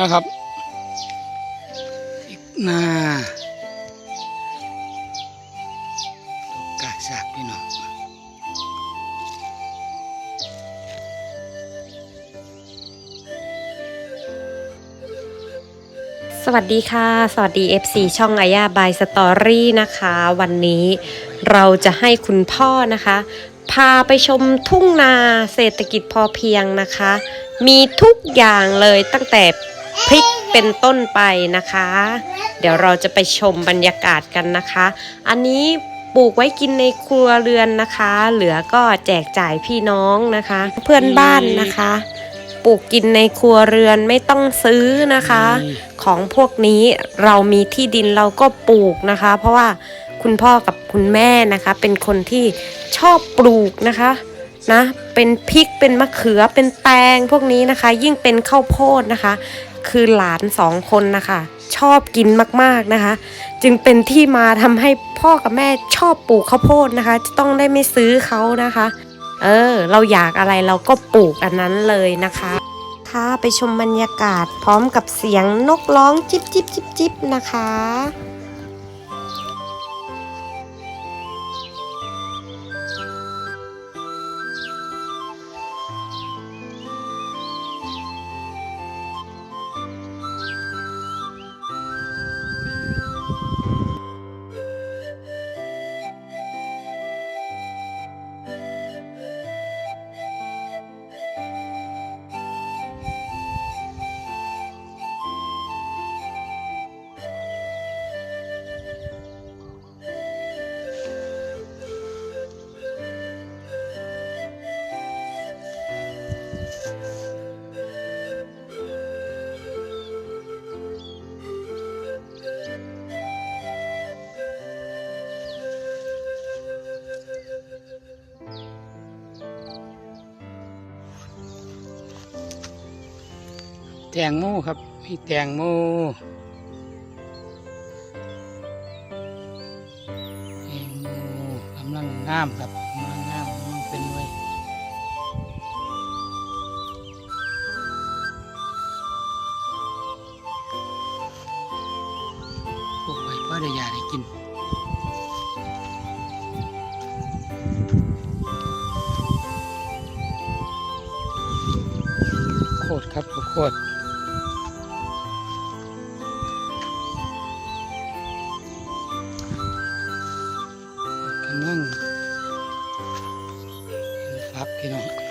นะครับอีกหน้าตกกากสากพี่น้องสวัสดีค่ะ สวัสดี FC ช่องอาย่าบายสตอรี่นะคะ วันนี้เราจะให้คุณพ่อนะคะ พาไปชมทุ่งนาเศรษฐกิจพอเพียงนะคะ มีทุกอย่างเลยตั้งแต่ พริกเป็นต้นไปนะคะ เดี๋ยวเราจะไปชมบรรยากาศกันนะคะ อันนี้ปลูกไว้กินในครัวเรือนนะคะ เหลือก็แจกจ่ายพี่น้องนะคะ เพื่อนบ้านนะคะปลูกกินในครัวเรือนไม่ต้องซื้อนะคะ ของพวกนี้เรามีที่ดินเราก็ปลูกนะคะ เพราะว่าคุณพ่อกับคุณแม่นะคะ เป็นคนที่ชอบปลูกนะคะนะเป็นพริกเป็นมะเขือเป็นแตงพวกนี้นะคะ ยิ่งเป็นข้าวโพดนะคะ คือหลานสองคนนะคะ ชอบกินมากๆนะคะ จึงเป็นที่มาทำให้พ่อกับแม่ชอบปลูกข้าวโพดนะคะ จะต้องได้ไม่ซื้อเขานะคะ เออ เราอยากอะไรเราก็ปลูกอันนั้นเลยนะคะค่ะไปชมบรรยากาศพร้อมกับเสียงนกร้องจิบจิบจิบจิบนะคะ แตงโมครับ มีแตงโมแตงโมกำลังงามครับกำลังงามกำลังเป็นไว้ปลูกไว้เพราะได้ยาได้กินโคตรครับโคตร ฟัก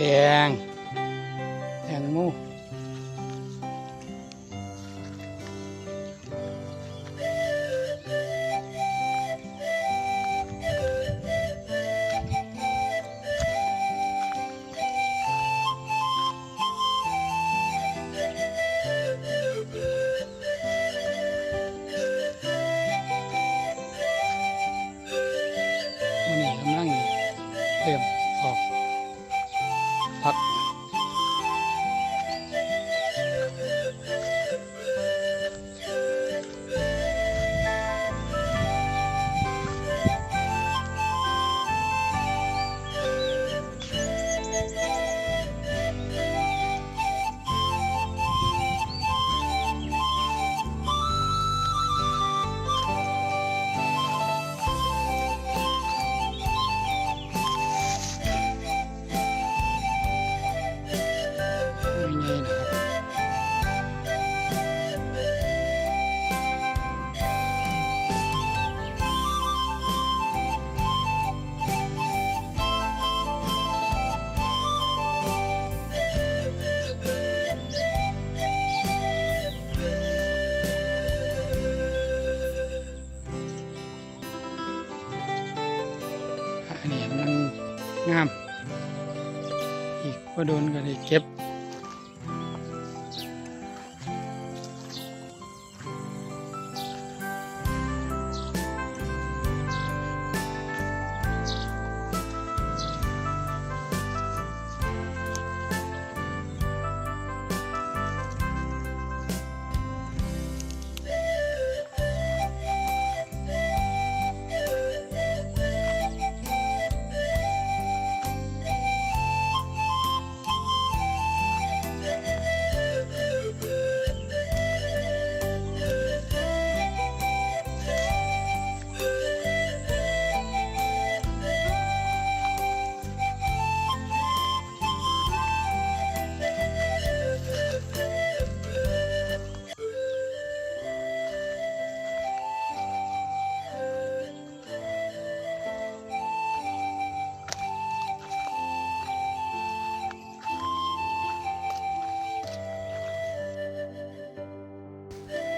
ปลูกแตง งาม อีกก็โดนก็ได้เก็บ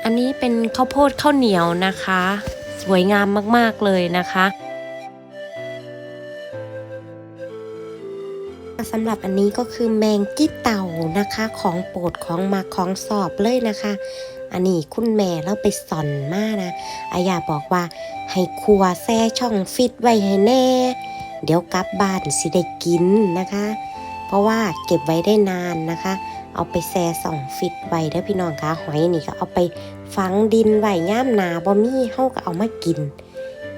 อันนี้เป็นข้าวโพดข้าวเหนียวนะคะ สวยงามมากๆเลยนะคะสำหรับอันนี้ก็คือแมงจี้เต่านะคะ ของโปรดของมาของสอบเลยนะคะ อันนี้คุณแม่เราไปสอนมากนะอายาบอกว่าให้ครัวแซ่ช่องฟิตไว้ให้แน่ เดี๋ยวกลับบ้านสิได้กินนะคะ เพราะว่าเก็บไว้ได้นานนะคะ เอาไปแซ่สองฟิตไว้เด้อพี่น้องคะหอยนี่ก็เอาไปฝังดินไว้ย่ามนาบ่มีเฮาก็เอามากิน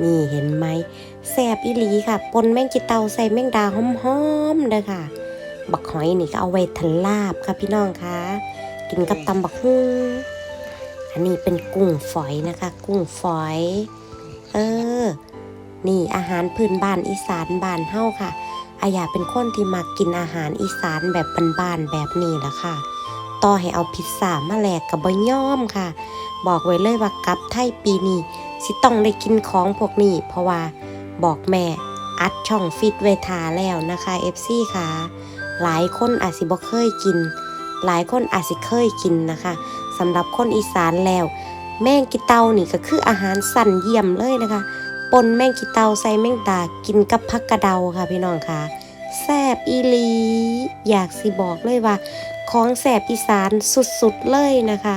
นี่เห็นไหมแซ่บอีหลีค่ะปนแมงจิเตาใส่แมงดาหอมๆเด้อค่ะ บักหอยนี่ก็เอาไว้ทะลาบค่ะพี่น้องคะกินกับตำบักฮุ่งอันนี้เป็นกุ้งฝอยนะคะ กุ้งฝอย เออ นี่อาหารพื้นบ้านอีสานบ้านเฮาค่ะ อายากเป็นคนที่มากินอาหารอีสานแบบบ้านๆแบบนี้ละค่ะ ต่อให้เอาพิซซ่ามาแลกกับบะย่อมค่ะ บอกไว้เลยว่ากลับไทยปีนี้สิต้องได้กินของพวกนี้ เพราะว่าบอกแม่อัดช่องฟิตเวทาแล้วนะคะ FC ค่ะ หลายคนอาจสิบ่เคยกิน หลายคนอาจสิเคยกินนะคะสำหรับคนอีสานแล้ว แมงกิเตานี่ก็คืออาหารสั่นเยี่ยมเลยนะคะ ปนแมงกิเตาใส่แมงดากินกับผักกระเดาค่ะพี่น้องค่ะแซบอีลี อยากสิบอกเลยว่า ของแสบอีสานสุดๆเลยนะคะ